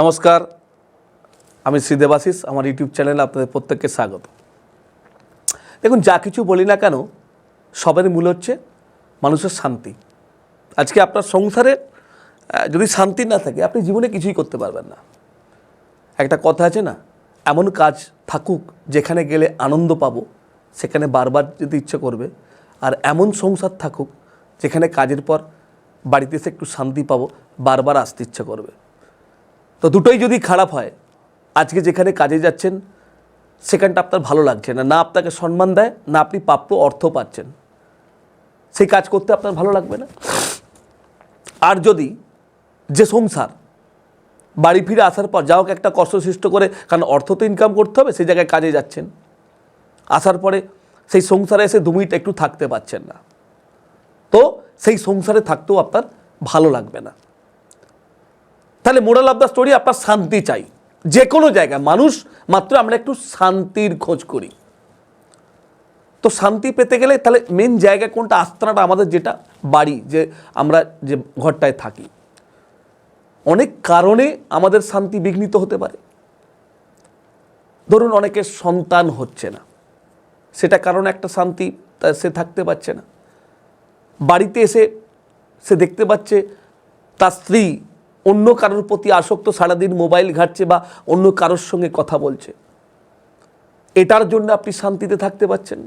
নমস্কার, আমি শ্রী দেবাশিস, আমার ইউটিউব চ্যানেলে আপনাদের প্রত্যেককে স্বাগত। দেখুন, যা কিছু বলি না কেন, সবের মূল হচ্ছে মানুষের শান্তি। আজকে আপনার সংসারে যদি শান্তি না থাকে, আপনি জীবনে কিছুই করতে পারবেন না। একটা কথা আছে না, এমন কাজ থাকুক, যেখানে গেলে আনন্দ পাবো, সেখানে বারবার যেতে ইচ্ছে করবে, আর এমন সংসার থাকুক, যেখানে কাজের পর বাড়িতে এসে একটু শান্তি পাবো, বারবার আসতে ইচ্ছে করবে। তো দুটোই যদি খারাপ হয়, আজকে যেখানে কাজে যাচ্ছেন, সেখানটা আপনার ভালো লাগছে না। না আপনাকে সম্মান দেয়, না আপনি প্রাপ্য অর্থ পাচ্ছেন। সেই কাজ করতে আপনার ভালো লাগবে না? আর যদি যে সংসার, বাড়ি ফিরে আসার পর যা হোক একটা কষ্ট সৃষ্ট করে, কারণ অর্থ তো ইনকাম করতে হবে, সেই জায়গায় কাজে যাচ্ছেন। আসার পরে সেই সংসারে এসে দু মিনিট একটু থাকতে পারছেন না। তো সেই সংসারে থাকতেও আপনার ভালো লাগবে না। তাহলে মোরাল অফ দ্য স্টোরি আপনার শান্তি চাই। যে কোনো জায়গায়, মানুষ মাত্র আমরা একটু শান্তির খোঁজ করি। তো শান্তি পেতে গেলে তাহলে মেন জায়গা কোনটা? আস্তানাটা আমাদের যেটা বাড়ি, যে আমরা যে ঘরটায় থাকি। অনেক কারণে আমাদের শান্তি বিঘ্নিত হতে পারে। ধরুন অনেকের সন্তান হচ্ছে না। সেটা কারণ একটা শান্তি সে থাকতে পারছে না। বাড়িতে এসে সে দেখতে পাচ্ছে তার স্ত্রী অন্য কারোর প্রতি আসক্ত সারাদিন মোবাইল ঘাটছে বা অন্য কারোর সঙ্গে কথা বলছে। এটার জন্য আপনি শান্তিতে থাকতে পারছেন।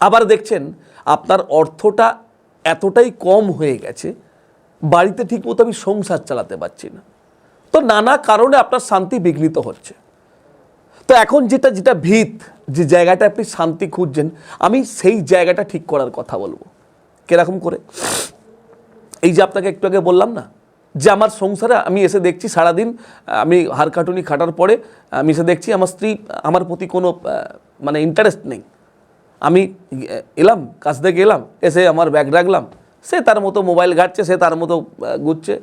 আবার দেখছেন, আপনার অর্থটা এতটাই কম হয়ে গেছে, বাড়িতে ঠিকমতো আমি সংসার চালাতে পারছি না। তো নানা কারণে আপনার শান্তি বিঘ্নিত হচ্ছে। তো এখন যেটা যেটা ভিত, যে জায়গাটা আপনি শান্তি খুঁজছেন, আমি সেই জায়গাটা ঠিক করার কথা বলব। কীরকম করে? এই যে আপনাকে একটু আগে বললাম না, যে আমার সংসারে আমি এসে দেখছি সারাদিন আমি হাড় কাটুনি খাটার পরে, আমি এসে দেখছি আমার স্ত্রী, আমার প্রতি কোনো মানে ইন্টারেস্ট নেই। আমি এলাম কাছ থেকে এলাম, এসে আমার ব্যাগ রাখলাম, সে তার মতো মোবাইল ঘাটছে, সে তার মতো ঘুরছে।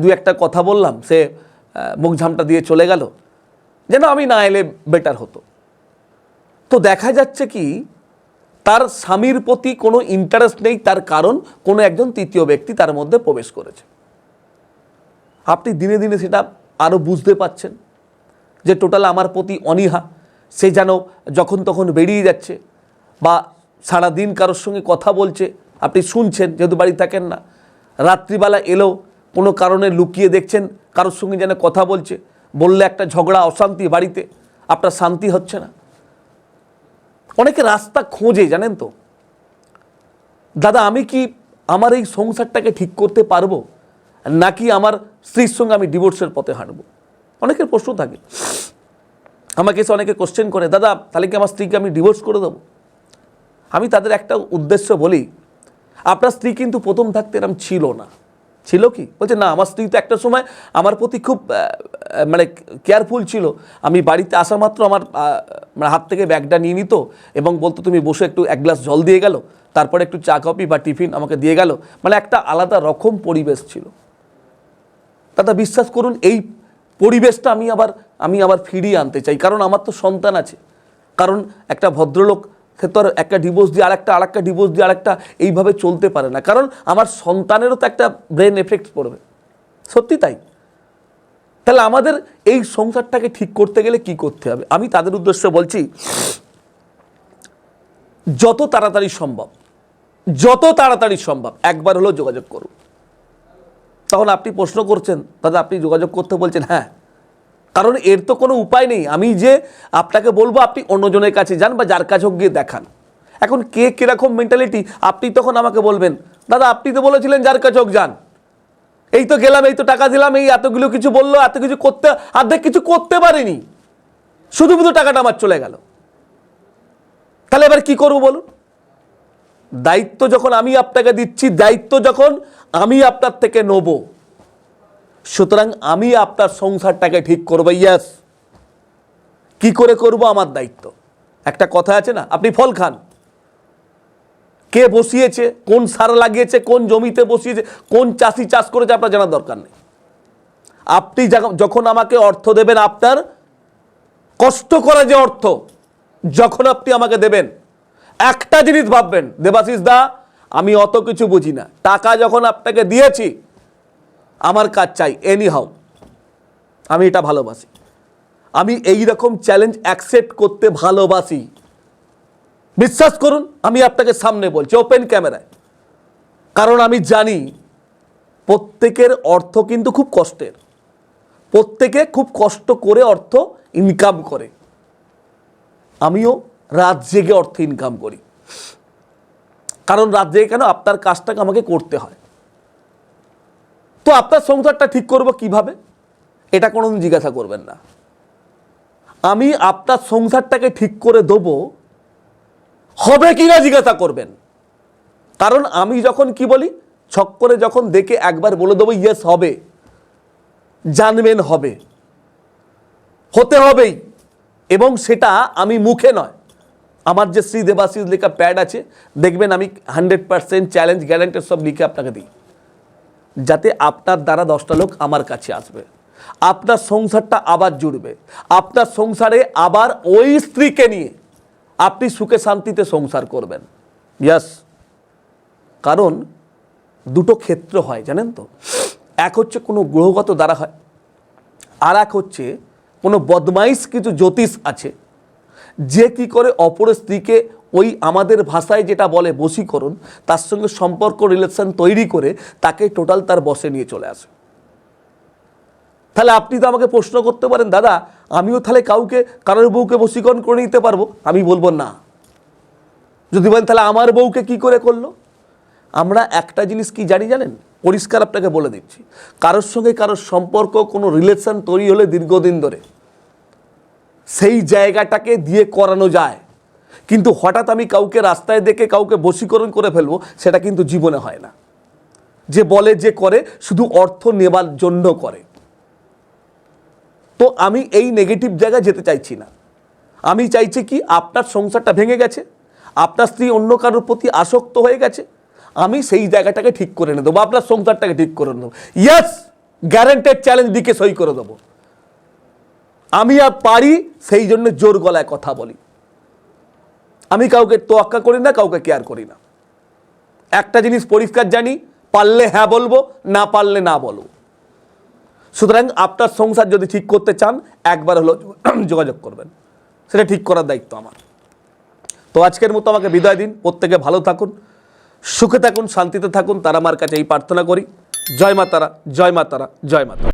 দু একটা কথা বললাম, সে মুখ ঝামটা দিয়ে চলে গেল। যেন আমি না এলে বেটার হতো। তো দেখা যাচ্ছে কি তার স্বামীর প্রতি কোনো ইন্টারেস্ট নেই, তার কারণ কোনো একজন তৃতীয় ব্যক্তি তার মধ্যে প্রবেশ করেছে। আপনি দিনে দিনে সেটা আরও বুঝতে পাচ্ছেন যে টোটাল আমার প্রতি অনীহা, সে যেন যখন তখন বেরিয়ে যাচ্ছে বা সারা দিন কারোর সঙ্গে কথা বলছে। আপনি শুনছেন, যেহেতু বাড়ি থাকেন না, রাত্রিবেলা এলেও কোনো কারণে লুকিয়ে দেখছেন, কারোর সঙ্গে যেন কথা বলছে, বললে একটা ঝগড়া, অশান্তি বাড়িতে, আপনার শান্তি হচ্ছে না। অনেকে রাস্তা খোঁজে, জানেন তো। দাদা, আমি কি আমার এই সংসারটাকে ঠিক করতে পারব? নাকি আমার স্ত্রীর সঙ্গে আমি ডিভোর্সের পথে হাঁটবো? অনেকের প্রশ্ন থাকে। আমাকে এসে অনেকে কোশ্চেন করে, দাদা, তাহলে কি আমার স্ত্রীকে আমি ডিভোর্স করে দেবো? আমি তাদের একটা উদ্দেশ্য বলি, আপনার স্ত্রী কিন্তু প্রথম থাকতে এরম ছিল না। ছিল কি? বলছে, না, আমার স্ত্রী তো একটা সময় আমার প্রতি খুব মানে কেয়ারফুল ছিল। আমি বাড়িতে আসা মাত্র আমার মানে হাত থেকে ব্যাগটা নিয়ে নিত এবং বলতো, তুমি বসে, একটু এক গ্লাস জল দিয়ে গেল। তারপরে একটু চা, কফি বা টিফিন আমাকে দিয়ে গেল। মানে একটা আলাদা রকম পরিবেশ ছিল। দাদা, বিশ্বাস করুন, এই পরিবেশটা আমি আবার আমি আবার ফিরিয়ে আনতে চাই। কারণ আমার তো সন্তান আছে। কারণ একটা ভদ্রলোক সে তো আর একটা ডিভোর্স দিয়ে আরেকটা আরেকটা ডিভোর্স দিয়ে আরেকটা এইভাবে চলতে পারে না। কারণ আমার সন্তানেরও তো একটা ব্রেন এফেক্ট পড়বে। সত্যি তাই? তাহলে আমাদের এই সংসারটাকে ঠিক করতে গেলে কি করতে হবে? আমি তাদের উদ্দেশ্যে বলছি, যত তাড়াতাড়ি সম্ভব, যত তাড়াতাড়ি সম্ভব, একবার হলেও যোগাযোগ করুন। তখন আপনি প্রশ্ন করছেন, দাদা আপনি যোগাযোগ করতে বলছেন হ্যাঁ কারণ এর তো কোনো উপায় নেই। আমি যে আপনাকে বলব, আপনি অন্যজনের কাছে যান বা যার কাছে গিয়ে দেখান। এখন কে কীরকম মেন্টালিটি আপনি তখন আমাকে বলবেন, দাদা, আপনি তো বলেছিলেন যার কাছে যান। এই তো গেলাম, এই তো টাকা দিলাম, এই এতগুলো কিছু বলল, এত কিছু করতে অর্ধেক কিছু করতে পারিনি। শুধু শুধু টাকাটা আমার চলে গেল। তাহলে এবার কি করব বলুন? দায়িত্ব যখন আমি আপনাকে দিচ্ছি, দায়িত্ব যখন আমি আপনার থেকে নেব। সুতরাং আমি আপনার সংসারটাকে ঠিক করব ইয়াস কি করে করব আমার দায়িত্ব? একটা কথা আছে না, আপনি ফল খান। কে বসিয়েছে, কোন সার লাগিয়েছে, কোন জমিতে বসিয়েছে, কোন চাষি চাষ করেছে আপনার জানার দরকার নেই। আপনি যখন- আমাকে অর্থ দেবেন আপনার, কষ্ট করা যে অর্থ, যখন আপনি আমাকে দেবেন, একটা জিনিস ভাববেন, দেবাশিস দা, আমি অত কিছু বুঝি না। টাকা যখন আপনাকে দিয়েছি আমার কাজ চাই এনি হাউ আমি এটা ভালোবাসি। আমি এই রকম চ্যালেঞ্জ অ্যাকসেপ্ট করতে ভালোবাসি। বিশ্বাস করুন, আমি আপনাকে সামনে বলছি ওপেন ক্যামেরায় কারণ আমি জানি, প্রত্যেকের অর্থ কিন্তু খুব কষ্টের। প্রত্যেকে খুব কষ্ট করে অর্থ ইনকাম করে। আমিও রাত জেগে অর্থ ইনকাম করি। কারণ রাত জেগে কেন আপনার কাজটাকে আমাকে করতে হয়? তো আপনার সংসারটা ঠিক করব কীভাবে? এটা কোনোদিন জিজ্ঞাসা করবেন না। আমি আপনার সংসারটাকে ঠিক করে দেবো, হবে কি না জিজ্ঞাসা করবেন। কারণ আমি যখন কি বলি, ছক করে যখন দেখে একবার বলে দেবো ইয়েস হবে। জানবেন হবে। হতে হবেই। এবং সেটা আমি মুখে নয়। আমার যে শ্রী দেবাশিস লেখা প্যাড আছে, দেখবেন আমি হান্ড্রেড পার্সেন্ট চ্যালেঞ্জ গ্যারান্টেড সব লিখে আপনাকে দিই। যাতে আপনার দ্বারা দশটা লোক আমার কাছে আসবে। আপনার সংসারটা আবার জুড়বে। আপনার সংসারে আবার ওই স্ত্রীকে নিয়ে আপনি সুখে শান্তিতে সংসার করবেন। ইয়াস কারণ দুটো ক্ষেত্র হয়, জানেন তো? এক হচ্ছে কোনো গ্রহগত দ্বারা হয়, আর এক হচ্ছে কোনো বদমাইশ কিছু জ্যোতিষ আছে, যে কি করে অপর স্ত্রীকে ওই আমাদের ভাষায় যেটা বলে বশীকরণ, তার সঙ্গে সম্পর্ক রিলেশন তৈরি করে তাকে টোটাল তার বসে নিয়ে চলে আসে। তাহলে আপনি তো আমাকে প্রশ্ন করতে পারেন, দাদা, আমিও তাহলে কাউকে, কারোর বউকে বশীকরণ করে নিতে পারব? আমি বলব, না। যদি বলেন, তাহলে আমার বউকে কি করে করল? আমরা একটা জিনিস কি জানি জানেন? পরিষ্কার আপনাকে বলে দিচ্ছি। কারোর সঙ্গে কারোর সম্পর্ক, কোনো রিলেশন তৈরি হলে দীর্ঘদিন ধরে, সেই জায়গাটাকে দিয়ে করানো যায়। কিন্তু হঠাৎ আমি কাউকে রাস্তায় দেখে কাউকে বশীকরণ করে ফেলব, সেটা কিন্তু জীবনে হয় না। যে বলে, যে করে, শুধু অর্থ নেবার জন্য করে। তো আমি এই নেগেটিভ জায়গায় যেতে চাইছি না। আমি চাইছি কি আপনার সংসারটা ভেঙে গেছে, আপনার স্ত্রী অন্য কারোর প্রতি আসক্ত হয়ে গেছে, আমি সেই জায়গাটাকে ঠিক করে এনে দেবো আপনার সংসারটাকে ঠিক করে নেব। ইয়াস গ্যারেন্টেড চ্যালেঞ্জ দিকে সই করে দেবো। আমি আর পারি, সেই জন্য জোর গলায় কথা বলি। আমি কাউকে তোয়াক্কা করি না, কাউকে কেয়ার করি না। একটা জিনিস পরিষ্কার জানি, পারলে হ্যাঁ বলব, না পারলে না বলব। সুতরাং আপনার সংসার যদি ঠিক করতে চান, একবার হলো যোগাযোগ করবেন। সেটা ঠিক করার দায়িত্ব আমার। তো আজকের মতো আমাকে বিদায় দিন। প্রত্যেকে ভালো থাকুন, সুখে থাকুন, শান্তিতে থাকুন। তারা আমার কাছে এই প্রার্থনা করি। জয় মাতারা জয় মাতারা জয় মাতারা